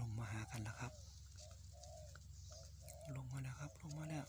ลงมาหากันแล้วครับ ลงมาแล้วครับ ลงมาแล้ว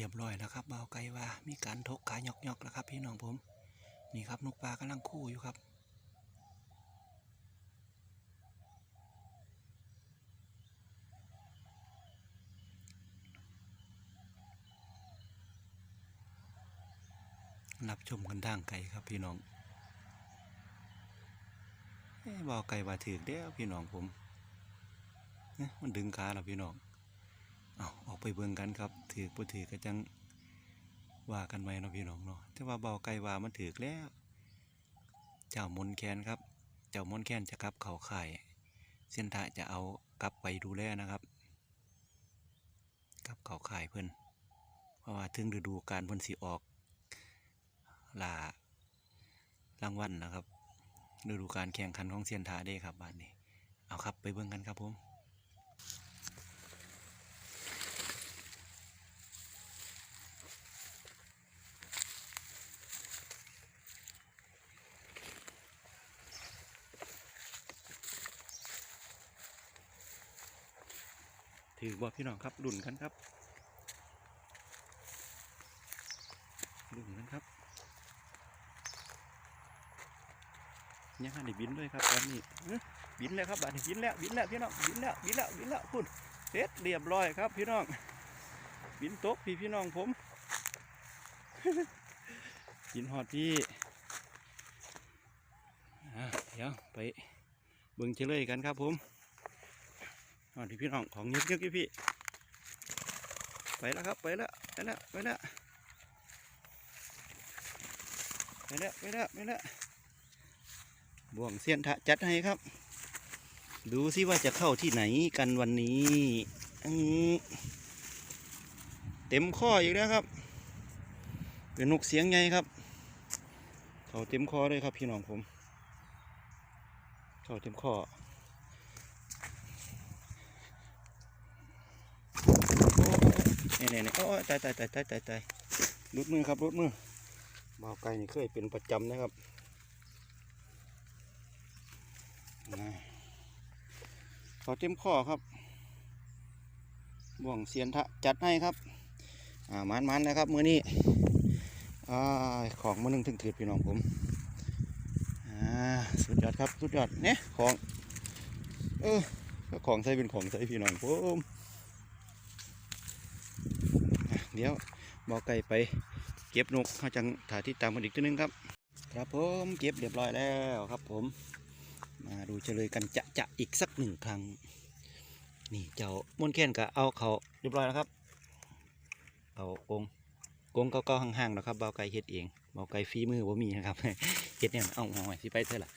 รียบร้อยแล้วครับเบาไกลว่ามีการทกขายอกๆแล้วครับ พี่น้องผม นี่ครับนกปลากำลังคู่อยู่ครับรับชมกันทางไกลครับพี่น้องเอ้บาไกลว่าถือเด้พี่น้องผม มันดึงขาแล้วพี่น้อง เอาออกไปเบิ่งกันครับถือบ่ถือก็จังว่ากันไว้เนาะพี่น้องเนาะแต่ว่าเบาไกลว่ามันถือแล้ว เจ้ามนแคนครับ เจ้ามนแคนจะกลับเขาไข่เส้นทาจะเอากลับไปดูแลนะครับกลับเขาไข่เพิ่อนเพราะว่าถึงฤดูการพ่นสิออกลารางวัลนะครับฤดูการแข่งขันของเซียนทาเด้ครับบ้านนี้ เอาครับไปเบิ่งกันครับผม ถือว่าพี่น้องครับดุนกันครับดุนกันครับยังหันด้บินเลยครับตอนนี้บินแล้วครับบาดบินแล้วบินแล้วพี่น้องบินแล้วบินแล้วบินแล้วคุณเสร็จเรียบร้อยครับ พี่น้อง บินตกพี่พี่น้องผมบินหอดพี่อะเดี๋ยวไปเบิ่งเฉลยกันครับผม อดพี่พี่น้องของยึกยึกอยู่พี่ ไปแล้วครับ ไปแล้วไปแล้วไปแล้วไปแล้วไปแล้วไปแล้วบ่วงเสียนทะจัดให้ครับ ดูสิว่าจะเข้าที่ไหนกันวันนี้เต็มข้ออีกแล้วครับ เป็นนกเสียงไงครับ เขาเต็มคอเลยครับพี่น้องผม เขาเต็มคอ โอ้เนี่ยเนี่ยโอ้ตายตายตายตายตายตายรุดมือครับรุดมือบ่าวไก่นี่เคยเป็นประจำนะครับนะเขาเต็มคอครับบ่วงเสียนทะจัดให้ครับ อ่ามันมันนะครับมือนี้อ่าของมาหนึ่งถึงถือพี่น้องผม อ่า สุดยอดครับ สุดยอดเนี่ยของ เออของใส่เป็นของใส่พี่น้องผม เดี๋ยวบอไก่ไปเก็บนกเขาจังถ่ายที่ตามกันอีกตัวนึงครับ ครับผมเก็บเรียบร้อยแล้วครับผม มาดูเฉลยกันจะจะอีกสักหนึ่งครั้ง นี่เจ้ามวนแค้นก็เอาเขาเรียบร้อยแล้วครับ เอากงกงเก่าๆห่างๆนะครับเบาไก่เฮ็ดเองเบาไก่ฝีมือบ่มีนะครับเฮ็ดเนี่ยเอาหอยสิไปเท่าล่ะ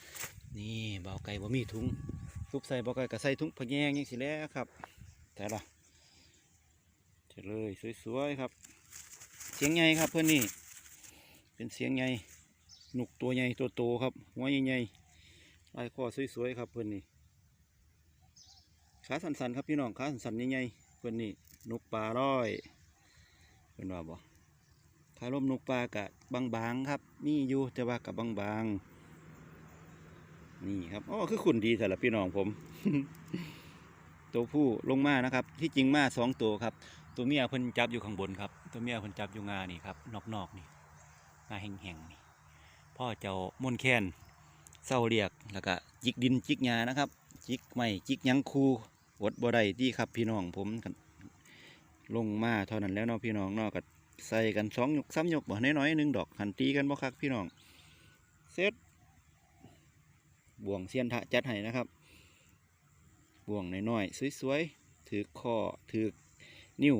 นี่เบาไก่บ่มีถุงซุปใส่เบาไก่ก็ใส่ถุงพะแยงยังสิแล้วครับแต่ละ เลยสวยๆครับ เสียงใหญ่ครับเพื่อนนี่ เป็นเสียงใหญ่หนุกตัวใหญ่ตัวโตครับ หัวใหญ่ๆลายคอสวยๆครับเพื่อนนี่ขาสันๆครับพี่น้องขาสันๆใหญ่ๆเพื่อนนี่นกปลาร้อยเพื่อนว่าบ่ขายลมนกปลากะบางๆครับมีอยู่แต่ว่ากับบางๆนี่ครับอ๋อคือขุนดีแต่ละพี่น้องผม ตัวผู้ลงมานะครับ ที่จริงมาสองตัวครับ ตัวเมียเพิ่นจับอยู่ข้างบนครับ ตัวเมียเพิ่นจับอยู่งานี่ครับนอกๆนี่งาแห้งๆนี่พ่อเจ้ามนแคนเศร้าเรียกแล้วก็จิกดินจิกหญ้านะครับ จิกไม้จิกยังคูอดบ่ได้ดีครับพี่น้องผมกันลงมาเท่านั้นแล้วเนาะพี่น้องเนาะก็ใส่กันสองยกสามยกบ่น้อยๆหนึ่งดอกหันตีกันบ่คักพี่น้องเสร็จบ่วงเสียนทะจัดให้นะครับบ่วงน้อยๆสวยๆถือข้อถือ นิ้ว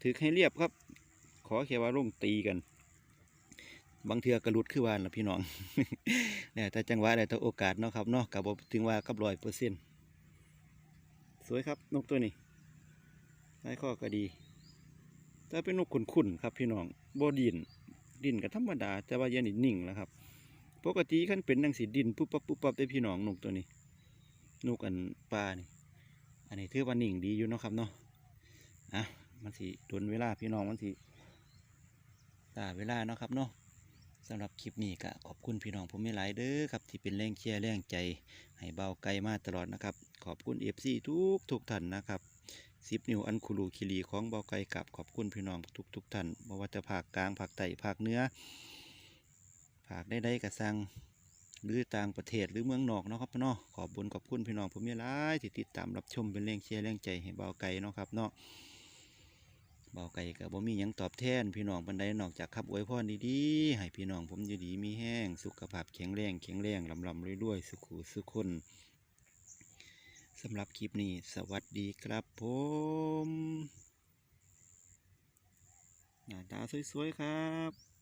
ถือให้เรียบครับ ขอแค่ว่าลงตีกัน บางเทือกระลุดคือวานละพี่น้องเนี่ยแต่จังหวะแต่แต่โอกาสเนาะครับเนาะกับถึงว่ากับร้อยเปอร์เซ็นต์สวยครับนกตัวนี้ใช้ข้อก็ดีแต่เป็นนกขุนๆครับพี่น้องบ่ดินดินก็ธรรมดาแต่ว่ายันนิ่งแล้วครับปกติขั้นเป็นดังสีดินปุ๊บปั๊บปุ๊บปั๊บได้พี่น้องนกตัวนี้นกอันปลานี่อันนี้ถือว่านิ่งดีอยู่เนาะครับเนาะ อะมันสิโดนเวลาพี่น้องมันสิตาเวลาเนาะครับเนาะสำหรับคลิปนี้ก็ขอบคุณพี่น้องผมไม่หลายเด้อครับ ที่เป็นแรงเชียร์แรงใจ ให้เบาไกลมาตลอดนะครับ ขอบคุณเอฟซีทุกทุกท่านนะครับสิบนิ้วอันคุลูคิรีของเบาไก่กับขอบคุณพี่น้องทุกทุกท่านบ่ว่าจะภาคกลางภาคใต้ภาคเนื้อภาคใดๆกระสังหรือต่างประเทศหรือเมืองนอกเนาะครับเนาะขอบบุญขอบคุณพี่น้องผมมีหลายที่ติดตามรับชมเป็นแรงเชียร์แรงใจให้เบาไก่เนาะครับเนาะ เบาไก่กับบ่มียังตอบแทนพี่น้องบันไดนอกจากขับอวยพรดีๆให้พี่น้องผมอยู่ดีมีแห้งสุขภาพแข็งแรงแข็งแรงลำลำรวยๆสุขุสุขคนสำหรับคลิปนี้สวัสดีครับผมหน้าตาสวยๆครับ